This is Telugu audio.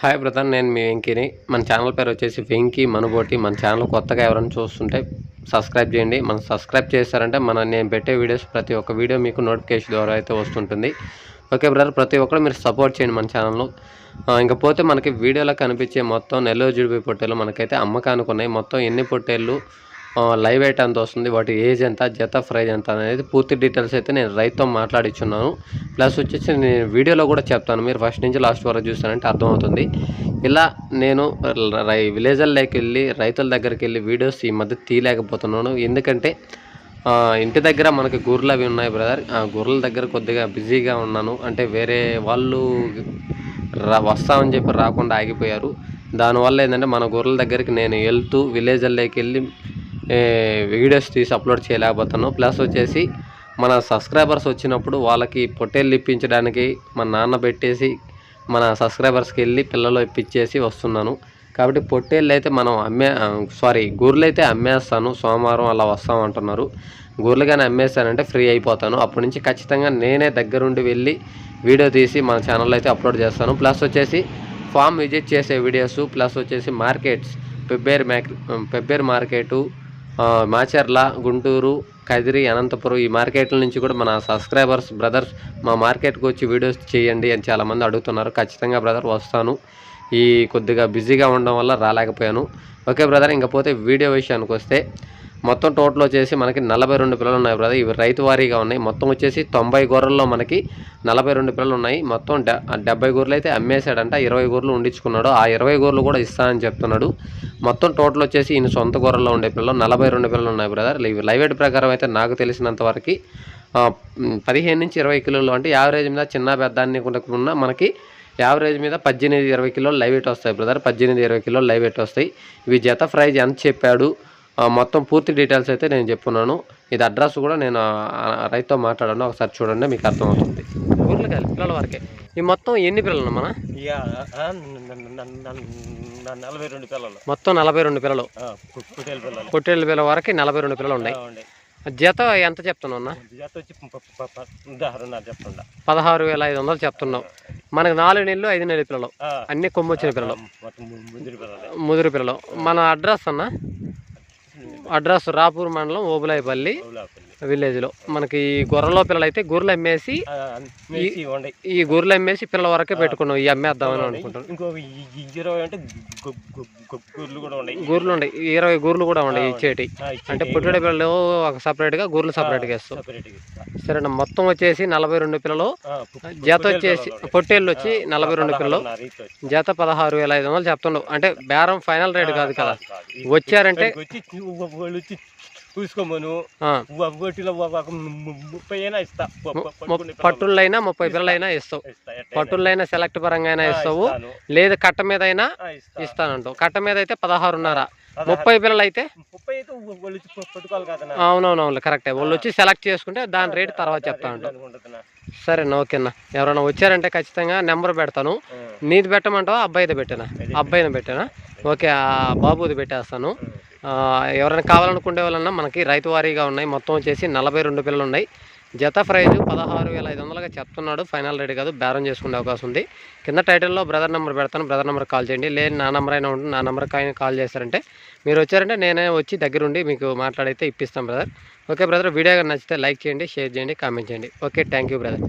హాయ్ బ్రదర్ నేను మీ వెంకీని. మన ఛానల్ పేరు వచ్చేసి వెంకీ మనుబోటి. మన ఛానల్ కొత్తగా ఎవరైనా చూస్తుంటే సబ్స్క్రైబ్ చేయండి. మనం సబ్స్క్రైబ్ చేస్తారంటే మన నేను పెట్టే వీడియోస్ ప్రతి ఒక్క వీడియో మీకు నోటిఫికేషన్ ద్వారా అయితే వస్తుంటుంది. ఓకే బ్రదర్ ప్రతి ఒక్కరు మీరు సపోర్ట్ చేయండి మన ఛానల్ను. ఇంకపోతే మనకి వీడియోలో కనిపించే మొత్తం నెల్లూరు జుడిపి పొట్టేలు మనకైతే అమ్మకానికి ఉన్నాయి. మొత్తం ఎన్ని పొట్టేళ్ళు లైవ్ ఎయిట్ ఎంత వస్తుంది. వాటి ఏజ్ ఎంత జత ప్రైజ్ ఎంత అనేది పూర్తి డీటెయిల్స్ అయితే నేను రైతుతో మాట్లాడిచ్చున్నాను. ప్లస్ వచ్చేసి నేను వీడియోలో కూడా చెప్తాను. మీరు ఫస్ట్ నుంచి లాస్ట్ వరకు చూస్తానంటే అర్థమవుతుంది. ఇలా నేను రై విలేజ్ల్లోకి వెళ్ళి రైతుల దగ్గరికి వెళ్ళి వీడియోస్ ఈ మధ్య తీయలేకపోతున్నాను. ఎందుకంటే ఇంటి దగ్గర మనకి గొర్రెలు అవి ఉన్నాయి బ్రదర్. ఆ గొర్రెల దగ్గర కొద్దిగా బిజీగా ఉన్నాను. అంటే వేరే వాళ్ళు రా వస్తామని చెప్పి రాకుండా ఆగిపోయారు. దానివల్ల ఏంటంటే మన గొర్రెల దగ్గరికి నేను వెళ్తూ విలేజ్ల్లోకి వెళ్ళి వీడియోస్ తీసి అప్లోడ్ చేయలేకపోతాను ప్లస్ వచ్చేసి మన సబ్స్క్రైబర్స్ వచ్చినప్పుడు వాళ్ళకి పొట్టేళ్ళు ఇప్పించడానికి మన నాన్న పెట్టేసి మన సబ్స్క్రైబర్స్కి వెళ్ళి పిల్లలు ఇప్పించేసి వస్తున్నాను. కాబట్టి పొట్టేళ్ళు అయితే మనం అమ్మే సారీ గూర్లు అయితే అమ్మేస్తాను. సోమవారం అలా వస్తాం అంటున్నారు. గొర్రెలు కానీ అమ్మేస్తానంటే ఫ్రీ అయిపోతాను. అప్పటి నుంచి ఖచ్చితంగా నేనే దగ్గరుండి వెళ్ళి వీడియో తీసి మన ఛానల్లో అయితే అప్లోడ్ చేస్తాను. ప్లస్ వచ్చేసి ఫామ్ విజిట్ చేసే వీడియోస్ ప్లస్ వచ్చేసి మార్కెట్స్ పెబ్బేర్ మ్యాక్ పెబ్బేర్ మార్కెటు మాచర్ల గుంటూరు కదిరి అనంతపురం ఈ మార్కెట్ల నుంచి కూడా మన సబ్స్క్రైబర్స్ బ్రదర్స్ మా మార్కెట్కి వచ్చి వీడియోస్ చేయండి అని చాలామంది అడుగుతున్నారు. ఖచ్చితంగా బ్రదర్ వస్తాను. ఈ కొద్దిగా బిజీగా ఉండడం వల్ల రాలేకపోయాను. ఓకే బ్రదర్ ఇంకపోతే వీడియో విషయానికి వస్తే మొత్తం టోటల్ వచ్చేసి మనకి నలభై రెండు పిల్లలు ఉన్నాయి బ్రదర్ ఇవి రైతు వారీగా ఉన్నాయి. మొత్తం వచ్చేసి తొంభై గొర్రెల్లో మనకి నలభై రెండు పిల్లలు ఉన్నాయి. మొత్తం డె డెబ్బై గొర్రెలు అయితే అమ్మేశాడంట. ఇరవై గొర్రెలు ఉండించుకున్నాడు ఆ ఇరవై గొర్రెలు కూడా ఇస్తానని చెప్తున్నాడు. మొత్తం టోటల్ వచ్చేసి ఈయన సొంత గొర్రెల్లో ఉండే పిల్లలు. నలభై రెండు పిల్లలు ఉన్నాయి బ్రదర్ ఇవి లైవ్ ప్రకారం అయితే నాకు తెలిసినంత వరకు పదిహేను నుంచి ఇరవై కిలోలు అంటే యావరేజ్ మీద చిన్న పెద్ద అన్ని ఉండకుండా మనకి యావరేజ్ మీద పద్దెనిమిది ఇరవై కిలోలు లైవ్ వెయిట్ వస్తాయి బ్రదర్ పద్దెనిమిది ఇరవై కిలోలు లైవ్ వెయిట్ వస్తాయి. ఇవి జత ప్రైజ్ ఎంత చెప్పాడు? మొత్తం పూర్తి డీటెయిల్స్ అయితే నేను చెప్పున్నాను. ఇది అడ్రస్ కూడా నేను రైతుతో మాట్లాడాను. ఒకసారి చూడండి మీకు అర్థమవుతుంది. ఊర్లో కాదు పిల్లల వరకే. ఈ మొత్తం ఎన్ని పిల్లలు మన నలభై రెండు పిల్లలు. మొత్తం నలభై రెండు పిల్లలు. పొట్టేళ్ళ పిల్లల. వరకు నలభై రెండు పిల్లలు ఉన్నాయి. జత ఎంత చెప్తున్నావు జత వచ్చి పదహారు వేల ఐదు వందలు చెప్తున్నావు. మనకు నాలుగు నెలలు ఐదు నెలల పిల్లలు. అన్ని కొమ్మొచ్చిన పిల్లలు. మొత్తం ము- ముందు పిల్లలే. ముదురు పిల్లలు. మన అడ్రస్ అన్న? అడ్రస్ రాపూర్ మండలం ఓబులాయిపల్లి. విలేజ్లో. మనకి ఈ గొర్రెలో పిల్లలు అయితే గొర్రెలు అమ్మేసి ఈ గొర్రెలు అమ్మేసి పిల్లల వరకే పెట్టుకున్నాం. ఈ అమ్మేద్దామని అనుకుంటున్నాం. ఇరవై అంటే కూడా ఉన్నాయి. గొర్రెలు ఉన్నాయి. ఇరవై గొర్రెలు కూడా ఉన్నాయి ఇచ్చేటి అంటే పుట్టడి పిల్లలు ఒక సపరేట్గా గొర్రెలు సపరేట్గా ఇస్తా. సరేనా? మొత్తం వచ్చేసి నలభై రెండు పిల్లలు. జత వచ్చేసి. పొట్టేళ్ళు వచ్చి నలభై రెండు పిల్లలు. జత పదహారు వేల ఐదు వందలు చెప్తుండవు అంటే బేరం ఫైనల్ రేట్ కాదు కదా. వచ్చారంటే చూసుకోమను. ఒకటిలో ముప్పై అయినా ఇస్తా. పట్టుళ్ళైనా ముప్పై పిల్లలైనా ఇస్తావు. పట్టుళ్ళైనా సెలెక్ట్ పరంగా అయినా ఇస్తావు. లేదు కట్ట మీద అయినా. ఇస్తానంటావు. కట్ట మీద అయితే పదహారున్నర. పదహారు. ముప్పై పిల్లలు అయితే అవునవునవును కరెక్టే. వాళ్ళు వచ్చి సెలెక్ట్ చేసుకుంటే దాని రేట్ తర్వాత చెప్తా ఉంటాం సరేనా ఓకేనా ఎవరైనా వచ్చారంటే ఖచ్చితంగా నెంబర్ పెడతాను. నీది పెట్టమంటావా అబ్బాయిది పెట్టానా? అబ్బాయిని పెట్టానా? ఓకే బాబుది పెట్టేస్తాను. ఎవరైనా కావాలనుకునే వాళ్ళన్నా మనకి రైతు వారీగా ఉన్నాయి. మొత్తం వచ్చేసి నలభై రెండు పిల్లలు ఉన్నాయి. జత ప్రైజ్ పదహారు వేల ఐదు వందలుగా చెప్తున్నాడు. ఫైనల్ రేట్ కాదు బేరం చేసుకునే అవకాశం ఉంది. కింద టైటిల్లో బ్రదర్ నెంబర్ పెడతాను. బ్రదర్ నెంబర్ కాల్ చేయండి. లేదు నా నెంబర్ అయినా ఉంటుంది నా నెంబర్కి ఆయన కాల్ చేస్తారంటే మీరు వచ్చారంటే నేనే వచ్చి దగ్గరుండి మీకు మాట్లాడైతే ఇప్పిస్తాను బ్రదర్. Okay brother. వీడియో నచ్చితే లైక్ చేయండి షేర్ చేయండి కామెంట్ చేయండి. Okay thank you brother.